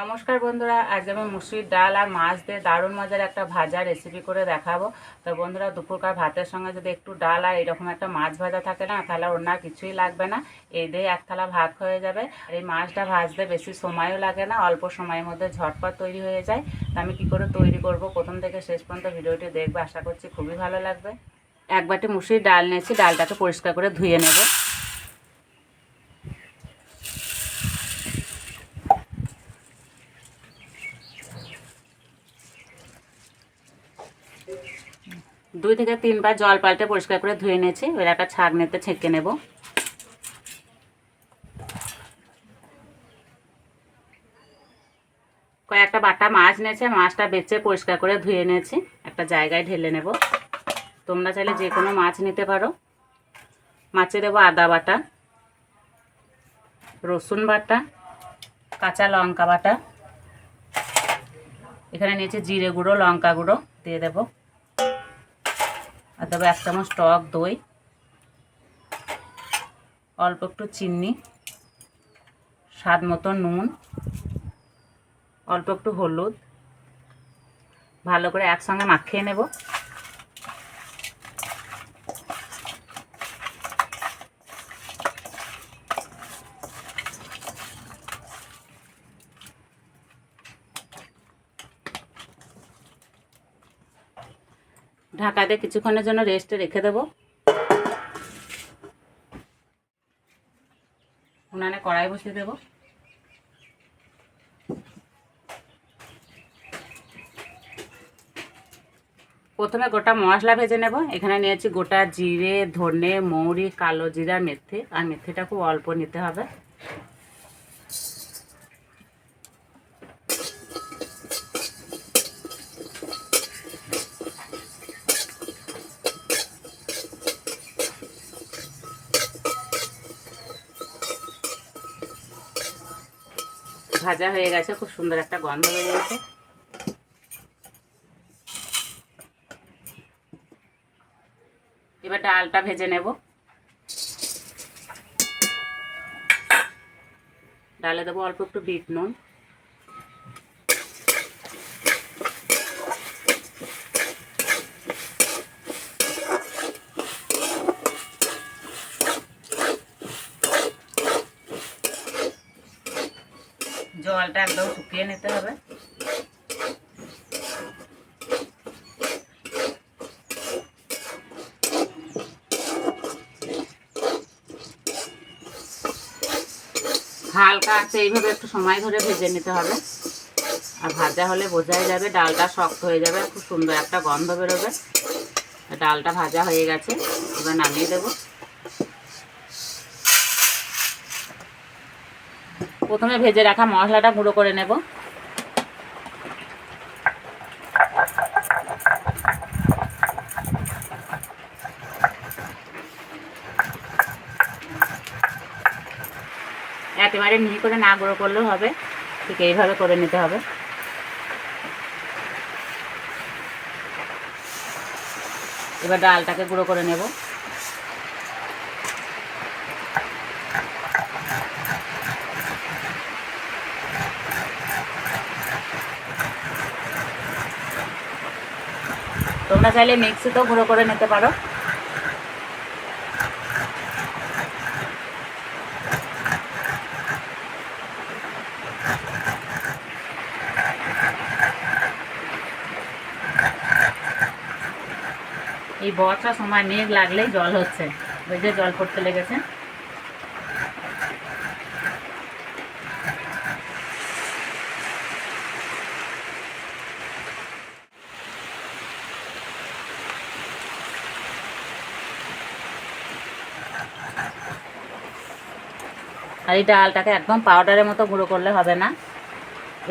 নমস্কার বন্ধুরা, আজ আমি মুসুরির ডাল আর মাছ দিয়ে দারুণ মজার একটা ভাজা রেসিপি করে দেখাবো। তো বন্ধুরা, দুপুরকার ভাতের সঙ্গে যদি একটু ডাল আর এরকম একটা মাছ ভাজা থাকে না, তাহলে অন্য কিছুই লাগবে না। এই দিয়ে এক থালা ভাত হয়ে যাবে। আর এই মাছটা ভাজতে বেশি সময়ও লাগে না, অল্প সময়ের মধ্যে ঝটপট তৈরি হয়ে যায়। তো আমি কি করে তৈরি করব, প্রথম থেকে শেষ পর্যন্ত ভিডিওটি দেখবে, আশা করছি খুবই ভালো লাগবে। এক বাটি মুসুরির ডাল নিয়েছি, ডালটাকে পরিষ্কার করে ধুয়ে নেব। দুই থেকে তিনবার জল পাল্টে পরিষ্কার করে ধুয়ে নিয়েছি। এবার একটা ছাঁকনিতে ছেঁকে নেব। কয়েকটা বাটা মাছ নিয়েছে মাছটা বেছে পরিষ্কার করে ধুয়ে নিয়েছি। একটা জায়গায় ঢেলে নেব। তোমরা চাইলে যে কোনো মাছ নিতে পারো। মাছে দেবো আদা বাটা, রসুন বাটা, কাঁচা লঙ্কা বাটা। এখানে নিয়েছি জিরে গুঁড়ো, লঙ্কা গুঁড়ো দিয়ে দেবো। দেবো এক চামচ টক দই, অল্প একটু চিনি, স্বাদ মতো নুন, অল্প একটু হলুদ, ভালো করে একসঙ্গে মাখিয়ে নেব। ঢাকা দিয়ে কিছুক্ষণের জন্য রেস্টে রেখে দেবো। উনানে কড়াই বসিয়ে দেবো। প্রথমে গোটা মশলা ভেজে নেব। এখানে নিয়েছি গোটা জিরে, ধনে, মৌরি, কালো জিরা, মেথি। আর মেথিটা খুব অল্প নিতে হবে। ভাজা হয়ে গেছে, খুব সুন্দর একটা গন্ধ হয়ে গেছে এবার ডালটা ভেজে নেব। ডালে দেবো অল্প একটু বিট নুন। শুকিয়ে নিতে হবে। হালকা আছে, এইভাবে একটু সময় ধরে ভেজে নিতে হবে। আর ভাজা হলে বোঝাই যাবে, ডালটা শক্ত হয়ে যাবে, খুব সুন্দর একটা গন্ধ বেরোবে। ডালটা ভাজা হয়ে গেছে, এবার নামিয়ে দেবো। প্রথমে ভেজে রাখা মশলাটা গুঁড়ো করে নেব। একেবারে মিহি করে না গুঁড়ো করলেও হবে, ঠিক এইভাবে করে নিতে হবে। এবার ডালটাকে গুঁড়ো করে নেব। তোমরা চাইলে মিক্সিতেও গুঁড়ো করে নিতে পারো। এই বর্ষার সময় মেঘ লাগলেই জল হচ্ছে, ওই যে জল পড়তে লেগেছে। আর এই ডালটাকে একদম পাউডারের মতো গুঁড়ো করলে হবে না।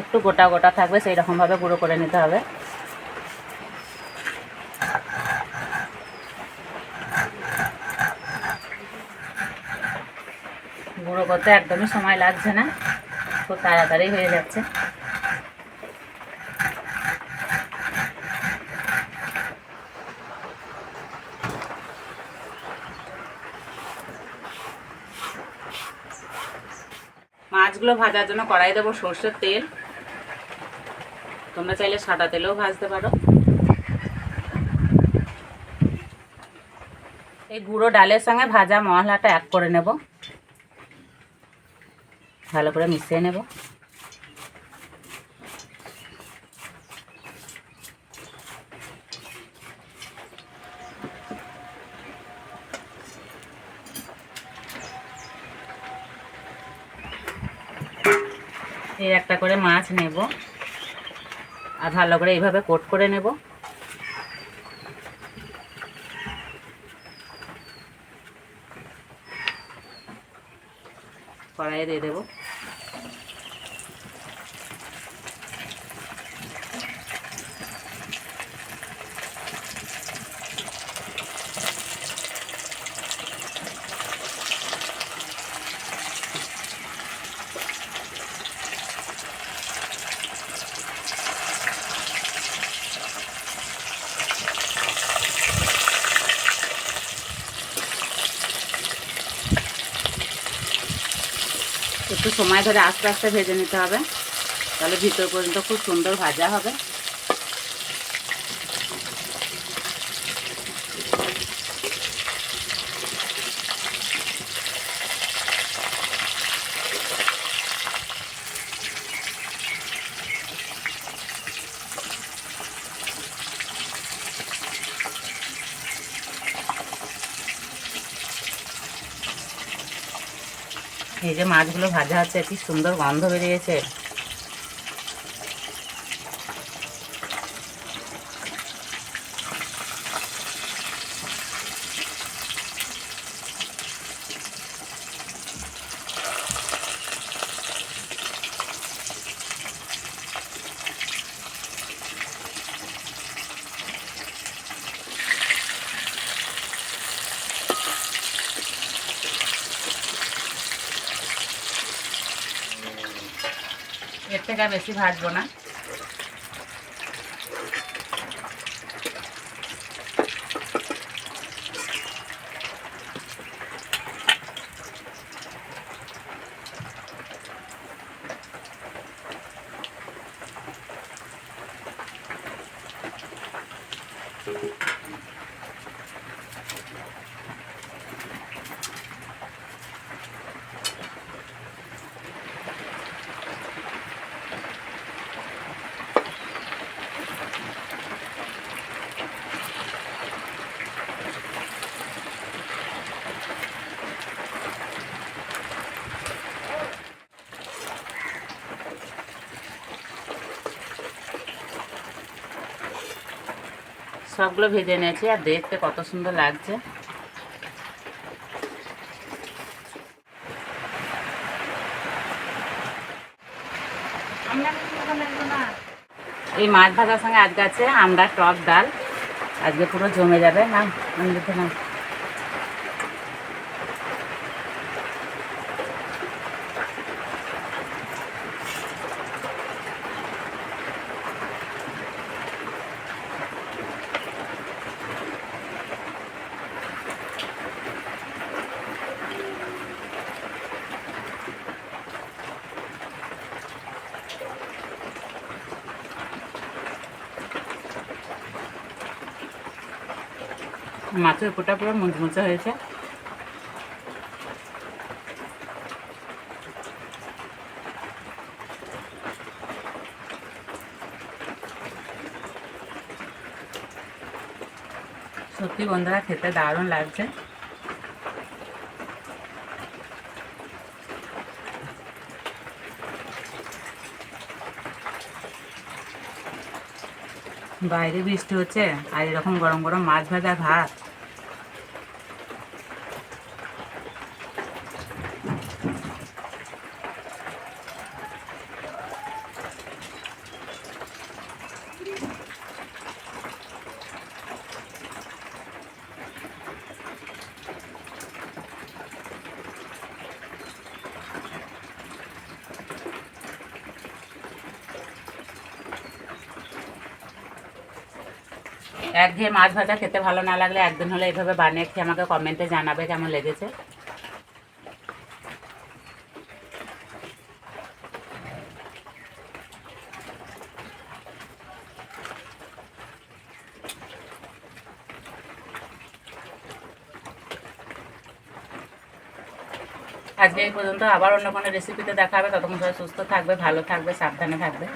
একটু গোটা গোটা থাকবে সেই রকমভাবে গুঁড়ো করে নিতে হবে। গুঁড়ো করতে একদমই সময় লাগছে না, খুব তাড়াতাড়ি হয়ে যাচ্ছে। মাছগুলো ভাজার জন্য কড়াই দেবো সর্ষের তেল। তোমরা চাইলে সাদা তেলেও ভাজতে পারো। এই গুঁড়ো ডালের সঙ্গে ভাজা মশলাটা এক করে নেব। ভালো করে মিশিয়ে নেব। এই একটা করে মাছ নেব। আর ভালো করে এইভাবে কোট করে নেব। কড়াইয়ে দিয়ে দেবো। একটু সময় ধরে আস্তে আস্তে ভেজে নিতে হবে। তাহলে ভিতর পর্যন্ত খুব সুন্দর ভাজা হবে। যে মাছগুলো ভাজা আছে কি সুন্দর গন্ধ বেরিয়েছে। থেকে বেশি ভাজবো না। সবগুলো ভেজে নিয়েছি আর দেখতে কত সুন্দর লাগছে। এই মাছ ভাজার সঙ্গে আজকে আছে আমরা টক ডাল। আজকে পুরো জমে যাবে। না আমি না মাছের উপরটা পুরো মুচমুচে হয়েছে। সত্যি বন্ধুরা খেতে দারুণ লাগছে। বাইরে বৃষ্টি হচ্ছে আর এরকম গরম গরম মাছ ভাজা ভাত। একঘেয়ে মাছ ভাজা খেতে ভালো না লাগলে একদিন হলে এভাবে বানিয়ে খেয়ে আমাকে কমেন্টে জানাবে কেমন লেগেছে। আজকে এই পর্যন্ত আবার অন্য কোনো রেসিপিতে দেখা হবে। ততক্ষণ সবাই সুস্থ থাকবে, ভালো থাকবে, সাবধানে থাকবে।